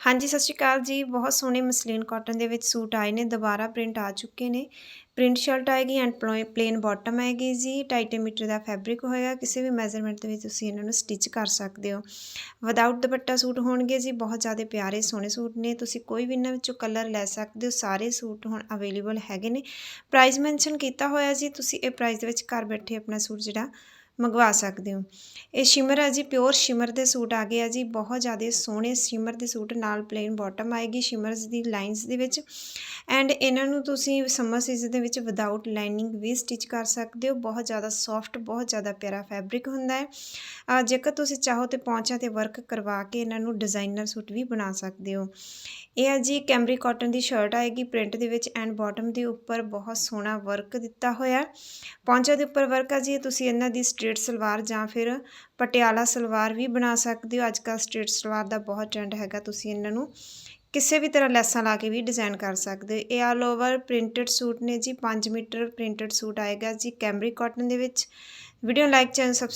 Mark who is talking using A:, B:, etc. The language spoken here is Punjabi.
A: ਹਾਂਜੀ, ਸਤਿ ਸ਼੍ਰੀ ਅਕਾਲ ਜੀ। ਬਹੁਤ ਸੋਹਣੇ ਮਸਲੀਨ ਕਾਟਨ ਦੇ ਵਿੱਚ ਸੂਟ ਆਏ ਨੇ, ਦੁਬਾਰਾ ਪ੍ਰਿੰਟ ਆ ਚੁੱਕੇ ਨੇ। ਪ੍ਰਿੰਟ ਸ਼ਰਟ ਆਏਗੀ ਐਂਡ ਪਲੇਨ ਬਾਟਮ ਆਏਗੀ ਜੀ। 2.5 ਮੀਟਰ ਦਾ ਫੈਬਰਿਕ ਹੋਏਗਾ, ਕਿਸੇ ਵੀ ਮੈਜ਼ਰਮੈਂਟ ਦੇ ਵਿੱਚ ਤੁਸੀਂ ਇਹਨਾਂ ਨੂੰ ਸਟਿਚ ਕਰ ਸਕਦੇ ਹੋ। ਵਿਦਆਊਟ ਦੁਪੱਟਾ ਸੂਟ ਹੋਣਗੇ ਜੀ, ਬਹੁਤ ਜ਼ਿਆਦਾ ਪਿਆਰੇ, ਸੋਹਣੇ ਸੂਟ ਨੇ। ਤੁਸੀਂ ਕੋਈ ਵੀ ਇਹਨਾਂ ਵਿੱਚੋਂ ਕਲਰ ਲੈ ਸਕਦੇ ਹੋ, ਸਾਰੇ ਸੂਟ ਹੁਣ ਅਵੇਲੇਬਲ ਹੈਗੇ ਨੇ। ਪ੍ਰਾਈਸ ਮੈਂਸ਼ਨ ਕੀਤਾ ਹੋਇਆ ਜੀ, ਤੁਸੀਂ ਇਹ ਪ੍ਰਾਈਸ ਦੇ ਵਿੱਚ ਘਰ ਬੈਠੇ ਆਪਣਾ ਸੂਟ ਜਿਹੜਾ ਮੰਗਵਾ ਸਕਦੇ ਹੋ। ਇਹ ਸ਼ਿਮਰ ਹੈ ਜੀ, ਪਿਓਰ ਸ਼ਿਮਰ ਦੇ ਸੂਟ ਆ ਗਏ ਆ ਜੀ। ਬਹੁਤ ਜ਼ਿਆਦਾ ਸੋਹਣੇ ਸ਼ਿਮਰ ਦੇ ਸੂਟ ਨਾਲ ਪਲੇਨ ਬਾਟਮ ਆਏਗੀ ਸ਼ਿਮਰਸ ਦੀ ਲਾਈਨਸ ਦੇ ਵਿੱਚ। ਐਂਡ ਇਹਨਾਂ ਨੂੰ ਤੁਸੀਂ ਸਮਰ ਸੀਜ਼ਨ ਦੇ ਵਿੱਚ ਵਿਦਆਊਟ ਲਾਈਨਿੰਗ ਵੀ ਸਟਿਚ ਕਰ ਸਕਦੇ ਹੋ। ਬਹੁਤ ਜ਼ਿਆਦਾ ਸੌਫਟ ਬਹੁਤ ਜ਼ਿਆਦਾ ਪਿਆਰਾ ਫੈਬਰਿਕ ਹੁੰਦਾ ਹੈ। ਜੇਕਰ ਤੁਸੀਂ ਚਾਹੋ ਤੇ ਪੌਂਚਾਂ ਤੇ ਵਰਕ ਕਰਵਾ ਕੇ ਇਹਨਾਂ ਨੂੰ ਡਿਜ਼ਾਈਨਰ ਸੂਟ ਵੀ ਬਣਾ ਸਕਦੇ ਹੋ। ਇਹ ਹੈ ਜੀ ਕੈਮਰੀ ਕਾਟਨ ਦੀ ਸ਼ਰਟ ਆਏਗੀ ਪ੍ਰਿੰਟ ਦੇ ਵਿੱਚ ਐਂਡ ਬਾਟਮ ਦੇ ਉੱਪਰ ਬਹੁਤ ਸੋਹਣਾ ਵਰਕ ਦਿੱਤਾ ਹੋਇਆ। ਪੌਂਚਾਂ ਦੇ ਉੱਪਰ ਵਰਕ ਆ ਜੀ ਤੁਸੀਂ ਇਹਨਾਂ ਦੀ ਸਟ੍ਰੇਟ ਸਲਵਾਰ ਜਾਂ ਫਿਰ ਪਟਿਆਲਾ ਸਲਵਾਰ ਵੀ ਬਣਾ ਸਕਦੇ ਹੋ। ਅੱਜ ਕੱਲ੍ਹ ਸਟ੍ਰੇਟ ਸਲਵਾਰ ਦਾ ਬਹੁਤ ਟ੍ਰੈਂਡ ਹੈਗਾ, ਤੁਸੀਂ ਇਹਨਾਂ ਨੂੰ ਕਿਸੇ ਵੀ ਤਰ੍ਹਾਂ ਲੈਸਾਂ ਲਾ ਕੇ ਵੀ ਡਿਜ਼ਾਈਨ ਕਰ ਸਕਦੇ ਹੋ। ਇਹ ਆਲ ਓਵਰ ਪ੍ਰਿੰਟਡ ਸੂਟ ਨੇ ਜੀ 5 ਮੀਟਰ ਪ੍ਰਿੰਟਡ ਸੂਟ ਆਏਗਾ ਜੀ ਕੈਮਰੀ ਕਾਟਨ ਦੇ ਵਿੱਚ। Video like channel subscribe